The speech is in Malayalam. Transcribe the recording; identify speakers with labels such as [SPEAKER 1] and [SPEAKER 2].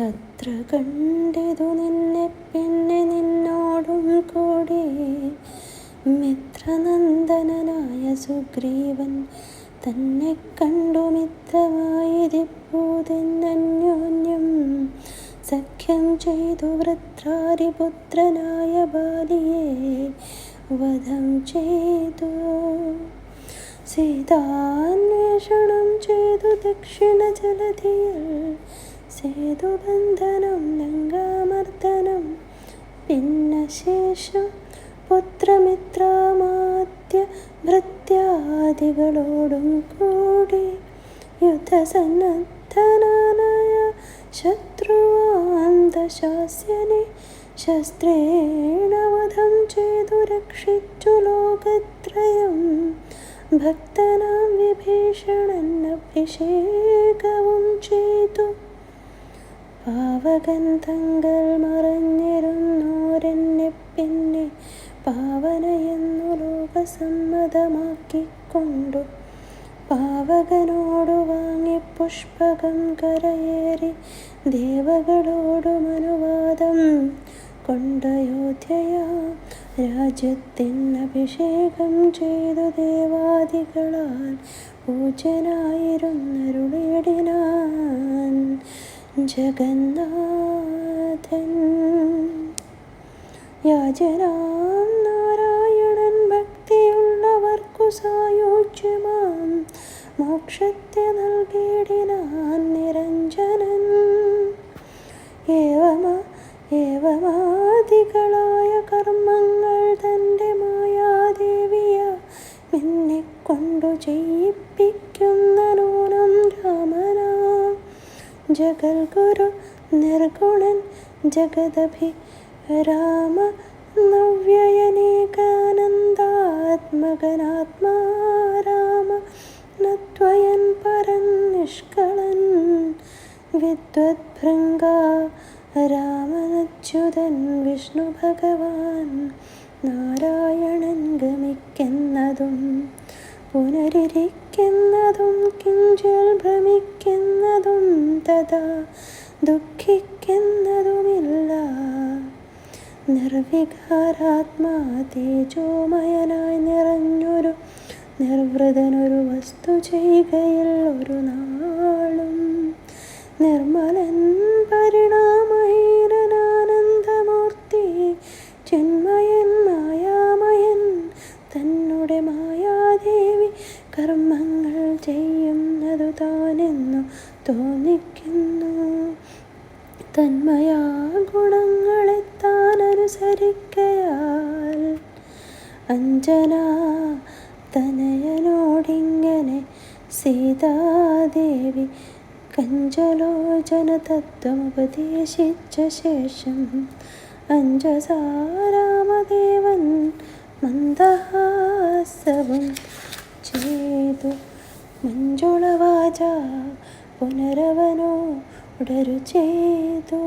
[SPEAKER 1] തത്ര കണ്ടതു നിന്നെ പിന്നെ നിന്നോടും കൂടി. മിത്രനന്ദനായ സുഗ്രീവൻ തന്നെ കണ്ടു മിത്രമായിരിപ്പൂതെന്നന്യോന്യം സഖ്യം ചെയ്തു വൃത്രാരിപുത്രനായ ബാലിയെ വധം ചെയ്തു. സീതാന്വേഷണം ചെയ്തു ദക്ഷിണ ജലധിയിൽ സേതുബന്ധനം ലങ്കാമർദ്ദനം ഭിന്നശേഷം പുത്രമിത്രാമാത്യ ഭൃത്യാദികളോടും കൂടി യുദ്ധസന്നദ്ധനായ ശത്രുവാന്തശാസ്യനെ ശസ്ത്രേണവധം ചെയ്തു രക്ഷിച്ചു ലോകത്രയം. ഭക്തനാം വിഭീഷണൻ അഭിഷേകവും ചെയ്തു. പാവകൻ തങ്ങൾ മറഞ്ഞിരുന്നോരെന്നെ പിന്നെ പാവനയെന്നു ലോകസമ്മതമാക്കിക്കൊണ്ടു പാവകനോടു വാങ്ങി പുഷ്പകം കരയേറി ദേവകളോടു മനുവാദം കൊണ്ട അനുവാദം രാജ്യത്തിൻ അഭിഷേകം ചെയ്തു ദേവാദികളാൽ പൂജനായിരുന്നരുളിയടിനാൻ ജഗന്നാഥൻ. യാചനാം നാരായണൻ ഭക്തിയുള്ളവർക്കു സായോജ്യമാം. മോക്ഷത്തെ നൽകിയിടിനാൻ നിരഞ്ജനൻ. ഏവമ കർമ്മങ്ങൾ തന്റെ മായാദേവിയ. എന്നെ കൊണ്ടു ചെയ്യിപ്പിക്കുന്ന ജഗൽഗുരു നിർഗുണൻ ജഗദഭി രാമ നവ്യയനേകാനന്ദാത്മകനാത്മാ രാമ നത്വയൻ പരൻ നിഷ്കളൻ വിദ്വദ്ഭൃംഗ രാമനച്യുതൻ വിഷ്ണു ഭഗവാൻ നാരായണൻ ഗമിക്കുന്നതും പുനരിരിക്കുന്നതും ഭ്രമിക്കുന്നതും തഥാ ദുഃഖിക്കുന്നതുമില്ല. നിർവികാരാത്മാ തേജോമയനായി നിറഞ്ഞൊരു നിർവൃതനൊരു വസ്തു ചെയ്യുകയിൽ ഒരു നാളും നിർമ്മലൻ പരിണാമഹീനനാനന്ദമൂർത്തി ചിന്മയൻ മായാമയൻ തന്നുടെ മായാദേവി കർമ്മങ്ങൾ ചെയ്യുന്നതു താനെന്നു തോന്നിക്കുന്നു. തന്മയാ ഗുണങ്ങളെ താൻ അനുസരിക്കയാൽ അഞ്ജന തനയനോടിങ്ങനെ സീതാദേവി കഞ്ചലോചന തത്വമുപദേശിച്ച ശേഷം അഞ്ജസാരാമദേവൻ മന്ദഹാസവും ചെയ്തു. മഞ്ജുളവാച പുനരവനോടരു ചെയ്തു